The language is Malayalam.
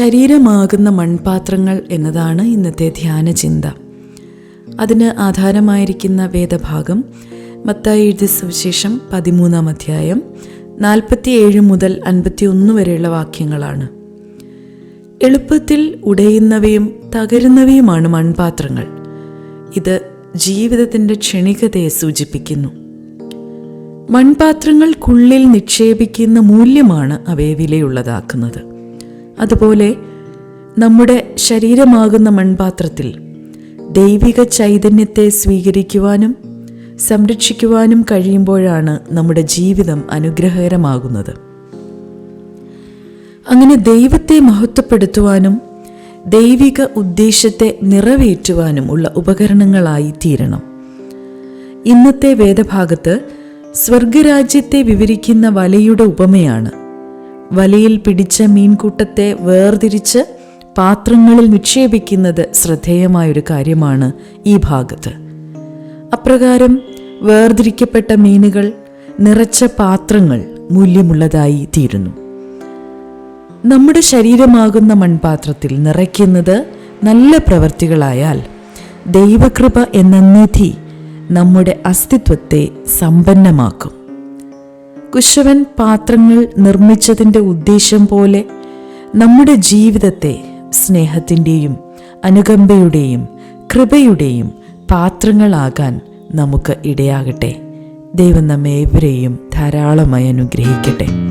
ശരീരമാകുന്ന മൺപാത്രങ്ങൾ എന്നതാണ് ഇന്നത്തെ ധ്യാന ചിന്ത. അതിന് ആധാരമായിരിക്കുന്ന വേദഭാഗം മത്തായി എഴുതിയ സുവിശേഷം പതിമൂന്നാം അധ്യായം നാൽപ്പത്തിയേഴ് മുതൽ അൻപത്തിയൊന്ന് വരെയുള്ള വാക്യങ്ങളാണ്. എളുപ്പത്തിൽ ഉടയുന്നവയും തകരുന്നവയുമാണ് മൺപാത്രങ്ങൾ. ഇത് ജീവിതത്തിന്റെ ക്ഷണികതയെ സൂചിപ്പിക്കുന്നു. മൺപാത്രങ്ങൾക്കുള്ളിൽ നിക്ഷേപിക്കുന്ന മൂല്യമാണ് അവയെ വിലയുള്ളതാക്കുന്നത്. അതുപോലെ നമ്മുടെ ശരീരമാകുന്ന മൺപാത്രത്തിൽ ദൈവിക ചൈതന്യത്തെ സ്വീകരിക്കുവാനും സംരക്ഷിക്കുവാനും കഴിയുമ്പോഴാണ് നമ്മുടെ ജീവിതം അനുഗ്രഹകരമാകുന്നത്. അങ്ങനെ ദൈവത്തെ മഹത്വപ്പെടുത്തുവാനും ദൈവിക ഉദ്ദേശത്തെ നിറവേറ്റുവാനും ഉള്ള ഉപകരണങ്ങളായി തീരണം. ഇന്നത്തെ വേദഭാഗത്ത് സ്വർഗരാജ്യത്തെ വിവരിക്കുന്ന വലയുടെ ഉപമയാണ് വലയിൽ പിടിച്ച മീൻകൂട്ടത്തെ വേർതിരിച്ച് പാത്രങ്ങളിൽ നിക്ഷേപിക്കുന്നത് ശ്രദ്ധേയമായൊരു കാര്യമാണ് ഈ ഭാഗത്ത്. അപ്രകാരം വേർതിരിക്കപ്പെട്ട മീനുകൾ നിറച്ച പാത്രങ്ങൾ മൂല്യമുള്ളതായി തീരുന്നു. നമ്മുടെ ശരീരമാകുന്ന മൺപാത്രത്തിൽ നിറയ്ക്കുന്നത് നല്ല പ്രവൃത്തികളായാൽ ദൈവകൃപ എന്ന നിധി നമ്മുടെ അസ്തിത്വത്തെ സമ്പന്നമാക്കും. കുശവൻ പാത്രങ്ങൾ നിർമ്മിച്ചതിന്റെ ഉദ്ദേശം പോലെ നമ്മുടെ ജീവിതത്തെ സ്നേഹത്തിന്റെയും അനുകമ്പയുടെയും കൃപയുടെയും പാത്രങ്ങളാകാൻ നമുക്ക് ഇടയാകട്ടെ. ദൈവം നമ്മെ ധാരാളമായി അനുഗ്രഹിക്കട്ടെ.